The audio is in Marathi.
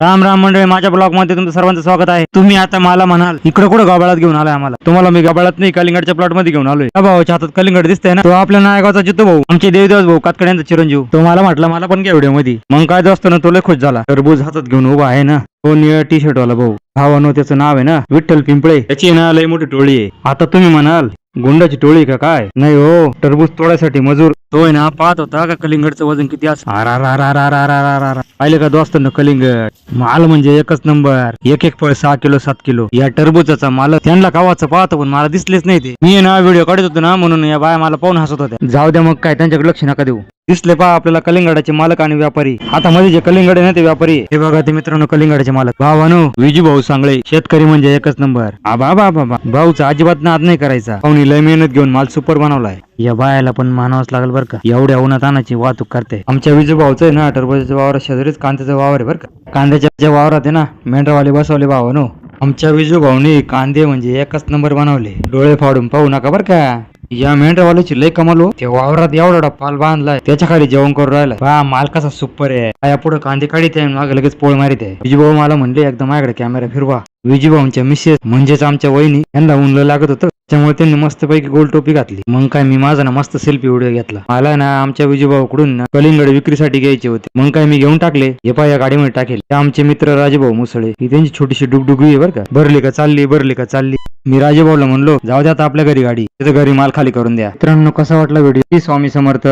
राम राम मंडळी माझ्या ब्लॉगमध्ये तुमचं सर्वांचं स्वागत आहे. तुम्ही आता मला म्हणाल इकडे कुठं गाबाळात घेऊन आलाय आम्हाला? तुम्हाला मी गाबाळात नाही कलिंगडच्या प्लॉटमध्ये घेऊन आलोय. भाऊच्या हातात कलिंगड दिसतंय ना? तो आपल्या नायगावचा जितो भाऊ आमचे देवदेवस भाऊ कातकड्यांचा चिरंजीव. तो मला मला पण घ्या व्हिडिओमध्ये. मग काय असतो ना तो लय खुश झाला. टरबूज हातात घेऊन उभा आहे ना? तो निळ्या टी शर्ट वाला भाऊ. भावानो त्याचं नाव आहे ना विठ्ठल पिंपळे. त्याची ना लय मोठी टोळी आहे. आता तुम्ही म्हणाल गुंडाची टोळी का काय? नाही हो टरबूज तोडायसाठी मजूर. तो आहे ना पाहत होता का कलिंगडचं वजन किती असं? पाहिलं का दोस्त कलिंगड? माल म्हणजे एकच नंबर. एक एक फळ सहा किलो सात किलो. या टरबूजाचा माल त्यांना कावाचं पाहतो पण मला दिसलेच नाही ते. मी ना व्हिडिओ काढत होतो ना म्हणून या बाया मला पाहून हसत होत्या. जाऊ द्या मग काय त्यांच्याकडे लक्ष नका देऊ. दिसले पहा आपल्याला कलिंगडाचे मालक आणि व्यापारी. आता मध्ये जे कलिंगड आहे ना ते व्यापारी. हे बघा ते मित्रांनो कलिंगडाचे मालक. भावानो विजू भाऊ सांगळे शेतकरी म्हणजे एकच नंबर. आबा बाबा भाऊचा अजिबात नाद नाही करायचा. भाऊनी लय मेहनत घेऊन माल सुपर बनवलाय. या बायाला पण मानावंच लागेल बरं का. एवढ्या उन्हात आणाची वाहतूक करते. आमच्या विजू भाऊचं आहे ना टरबोजाच्या वावर शेजारीच कांद्याचा वावर आहे बरं का. कांद्याच्या ज्या वावरात आहे ना मेंढरावाले बसवले भावानो. आमच्या विजू भाऊने कांदे म्हणजे एकच नंबर बनवले. डोळे फाडून पाहू नका बरं का. या मेंढरवाल्याची लय कमाल हो. त्या वावरात एवढा पाल बांधलाय त्याच्याखाली जेवण करून राहिला बा माल कसा सुपर आहे. या पुढे कांदे काढीत आहे मागे लगेच पोळ मारित आहे. विजूभाऊ मला म्हणले एकदा माझ्याकडे कॅमेरा फिरवा. विजूभाऊंच्या मिसेस म्हणजेच आमच्या वहिनी यांना उनलं लागत होतं. त्यामुळे त्यांनी मस्त पैकी गोल टोपी घातली. मग काय मी माझा ना मस्त सेल्फी व्हिडिओ घेतला. मला ना आमच्या विजूभाऊकडून कलिंगड विक्रीसाठी घ्यायचे होते. मग काय मी घेऊन टाकले. हे पाय या गाडीमध्ये टाकेल. ते आमचे मित्र राजेभाऊ मुसळे. ही त्यांची छोटीशी डुगडुगी आहे बरं का. भरली का चालली भरली का चालली. मी राजेभाऊला म्हणलो जाऊ द्या आता आपल्या घरी गाडी. तिथं घरी माल खाली करून द्या. मित्रांनो कसा वाटला व्हिडिओ? स्वामी समर्थ.